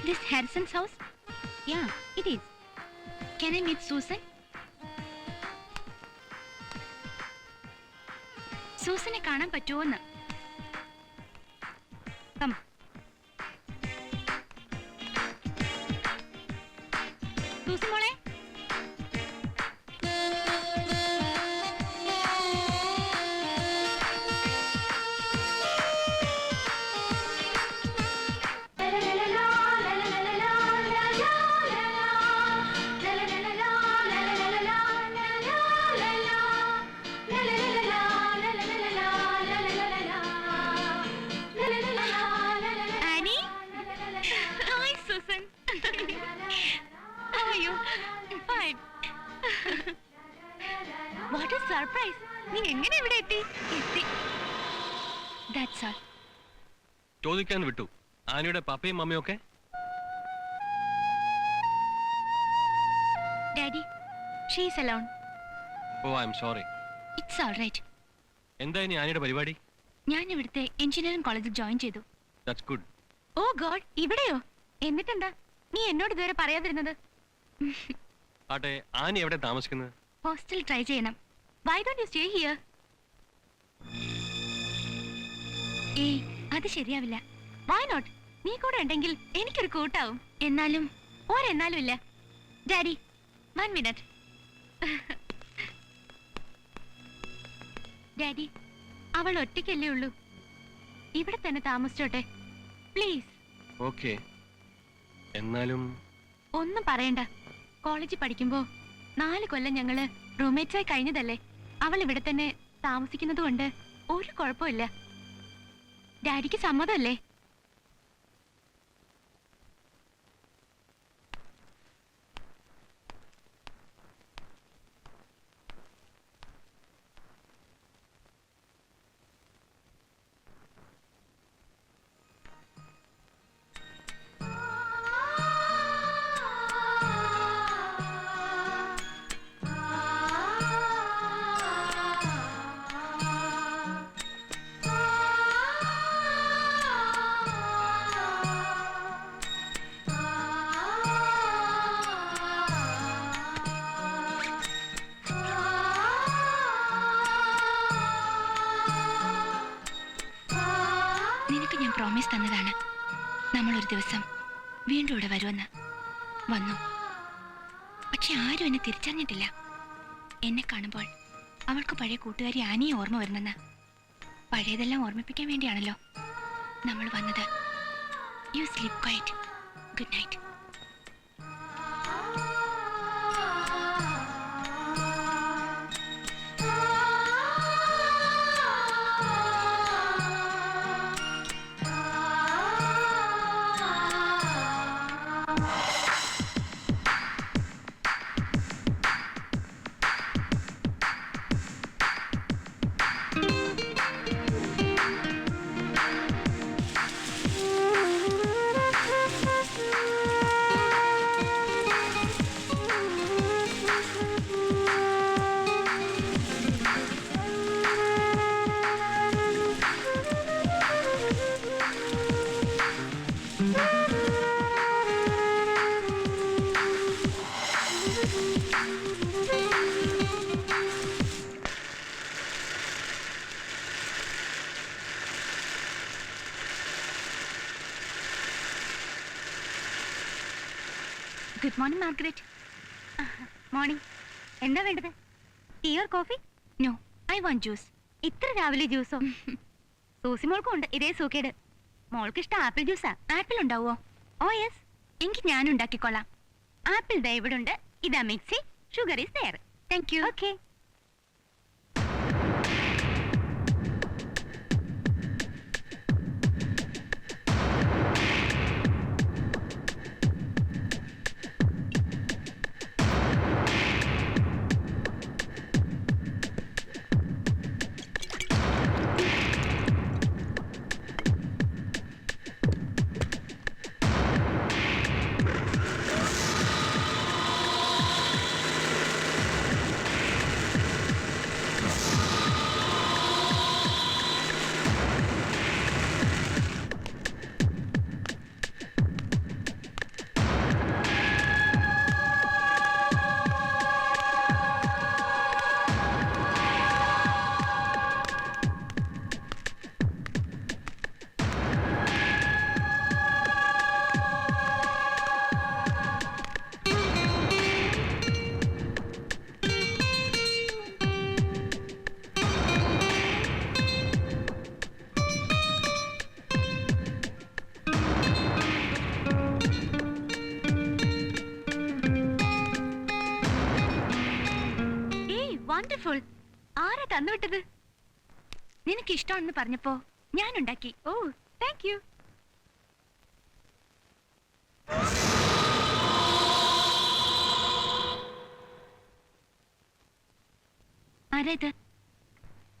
this Harrison's house? Yeah, it is. Can I meet Susan? സൂസനെ കാണാൻ പറ്റുമോന്ന് come Susan മോളെ സർപ്രൈസ്. നീ എങ്ങനെ ഇവിടെ എത്തി? എത്തി. ദാറ്റ്സ് ഓൾ ചോദിക്കാൻ വിട്ടു. ആനയുടെ പപ്പയും മമ്മയും ഒക്കെ? Daddy alone oh I am sorry. It's all right എന്താ ഇനി ആനയുടെ പരിപാടി? ഞാൻ ഇവിടുത്തെ എഞ്ചിനീയറിംഗ് കോളേജിൽ ജോയിൻ ചെയ്തു. ദാറ്റ്സ് ഗുഡ് ഓ ഗോഡ് ഇവിടെയോ? എന്നിട്ടെന്താ? നീ എന്നോട് ഇതുവരെ പറയാതിരുന്നത്? ആട്ടെ ആന എവിടെ താമസിക്കുന്നത്? ഹോസ്റ്റൽ ട്രൈ ചെയ്യണം. Why don't you stay here ഏയ് അത് ശരിയാവില്ല. വൈ നോട്ട് നീ കൂടെ ഉണ്ടെങ്കിൽ എനിക്കൊരു കൂട്ടാവും. എന്നാലും ഓരെന്നാലും ഇല്ല. ഡാഡി വൺ മിനിറ്റ് ഡാഡി അവൾ ഒറ്റയ്ക്കല്ലേ ഉള്ളൂ. ഇവിടെ തന്നെ താമസിച്ചോട്ടെ. പ്ലീസ് ഓക്കെ എന്നാലും ഒന്നും പറയണ്ട. കോളേജിൽ പഠിക്കുമ്പോ നാല് കൊല്ലം ഞങ്ങൾ റൂംമേറ്റ്സായി കഴിഞ്ഞതല്ലേ? അവൾ ഇവിടെ തന്നെ താമസിക്കുന്നത് കൊണ്ട് ഒരു കുഴപ്പമില്ല. ഡാഡിക്ക് സമ്മതമല്ലേ? പ്രോമിസ് തന്നതാണ്. നമ്മൾ ഒരു ദിവസം വീണ്ടും ഇവിടെ വരുമെന്ന്. വന്നു. പക്ഷെ ആരും എന്നെ തിരിച്ചറിഞ്ഞിട്ടില്ല. എന്നെ കാണുമ്പോൾ അവൾക്ക് പഴയ കൂട്ടുകാരി ആനിയെ ഓർമ്മ വരുമെന്ന് പഴയതെല്ലാം ഓർമ്മിപ്പിക്കാൻ വേണ്ടിയാണല്ലോ നമ്മൾ വന്നത്. You sleep quite good night good morning Margaret morning എന്താ വേണ്ടത്? Tea or coffee no I want juice ഇത്ര രാവിലെ ജ്യൂസോ സൂസി മോൾക്കും ഉണ്ട്. ഇതേ സൂക്കേട്. മോൾക്ക് ഇഷ്ടം ആപ്പിൾ ജ്യൂസാ ആപ്പിൾ ഉണ്ടാവോ ഓ യെസ് എനിക്ക് ഞാൻ ഉണ്ടാക്കിക്കൊള്ളാം. ആപ്പിൾ ദേ ഇവിടെ ഉണ്ട് ഇതാ mixie. Sugar is there thank you okay wonderful ആരാ തന്നുവിട്ടത്? നിനക്ക് ഇഷ്ടമാണെന്ന് പറഞ്ഞപ്പോ ഞാൻ ഉണ്ടാക്കി ഓ താങ്ക് യു ആരാ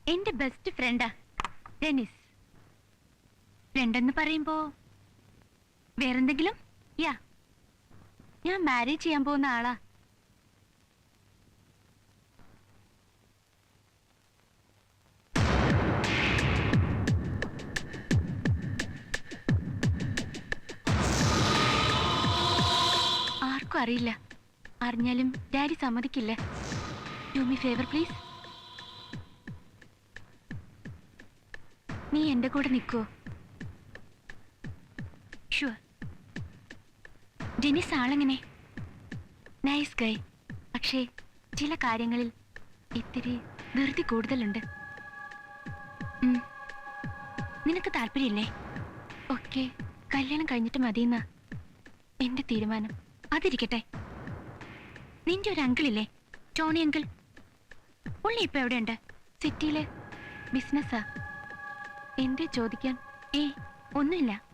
എന്റെ ബെസ്റ്റ് ഫ്രണ്ടാ ഡെനിസ് ഫ്രണ്ടെന്ന് പറയുമ്പോ വേറെന്തെങ്കിലും? യാ ഞാൻ മാരേജ് ചെയ്യാൻ പോകുന്ന ആളാ. ആർക്കും അറിയില്ല. അറിഞ്ഞാലും ഡാഡി സമ്മതിക്കില്ല. ഡു ഫേവർ പ്ലീസ് നീ എന്റെ കൂടെ നിൽക്കുവോ? ഷുവർ ഡെനിസ് ആളെങ്ങനെ? നൈസ് ഗൈ പക്ഷേ ചില കാര്യങ്ങളിൽ ഇത്തിരി ധൃതി കൂടുതലുണ്ട്. നിനക്ക് താല്പര്യമില്ലേ? ഓക്കെ കല്യാണം കഴിഞ്ഞിട്ട് മതിയെന്നാ എന്റെ തീരുമാനം. അതിരിക്കട്ടെ. നിന്റെ ഒരു അങ്കിളില്ലേ? Tony uncle. പുള്ളി ഇപ്പൊ എവിടെയുണ്ട്? സിറ്റിയിലെ? ബിസിനസ്സാ? എന്തേ ചോദിക്കാൻ? ഏ ഒന്നുമില്ല.